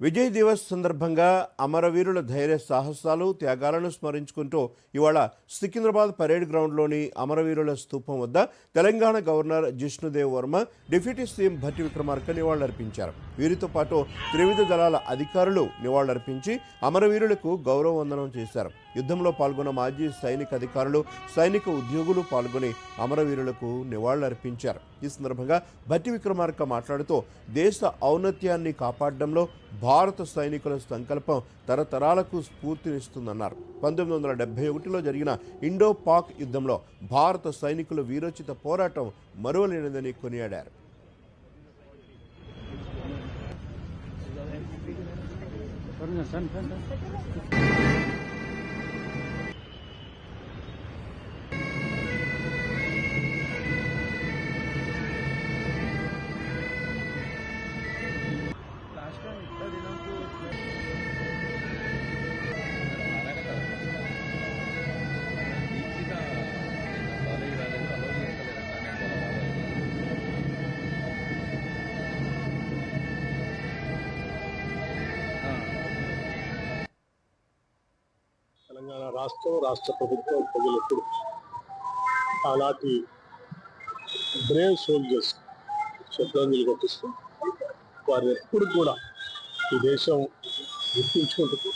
విజయ్ దివస్ సందర్భంగా అమరవీరుల ధైర్య సాహసాలు త్యాగాలను స్మరించుకుంటూ ఇవాళ సికింద్రాబాద్ పరేడ్ గ్రౌండ్లోని అమరవీరుల స్థూపం వద్ద Telangana governor Jishnudev Varma deputy CM Bhatti Vikramarka నివాళులర్పించారు. వీరితో పాటు త్రివిధ దళాల అధికారులు నివాళులర్పించి అమరవీరులకు గౌరవ వందనం చేశారు. యుద్ధంలో పాల్గొన్న మాజీ సైనిక అధికారులు సైనిక ఉద్యోగులు పాల్గొని అమరవీరులకు నివాళులర్పించారు. ఈ సందర్భంగా భట్టి విక్రమార్క మాట్లాడుతూ దేశ ఔన్నత్యాన్ని కాపాడడంలో భారత సైనికుల సంకల్పం తరతరాలకు స్ఫూర్తినిస్తుందన్నారు. పంతొమ్మిది వందల డెబ్బై ఒకటిలో జరిగిన ఇండో పాక్ యుద్ధంలో భారత సైనికుల వీరోచిత పోరాటం మరువలేనిదని కొనియాడారు. తెలంగాణ రాష్ట్రం రాష్ట్ర ప్రభుత్వం ప్రజలకు ఆనాటి బ్రేవ్ సోల్జర్స్ శ్రద్ధాంజలి ఘటిస్తూ వారు ఎప్పుడు కూడా ఈ దేశం గుర్తించుకుంటూ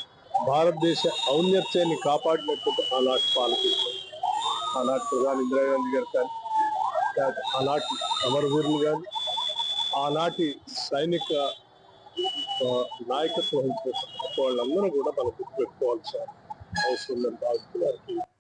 భారతదేశ ఔన్నత్యాన్ని కాపాడినటువంటి ఆనాటి పాలకులు ఆనాటి ప్రధాని ఇందిరాగాంధీ గారు కానీ లేకపోతే ఆనాటి అమరవీరులు కానీ ఆనాటి సైనిక నాయకత్వం వహించిన వాళ్ళందరూ కూడా మనం సార్ और उसको लंबा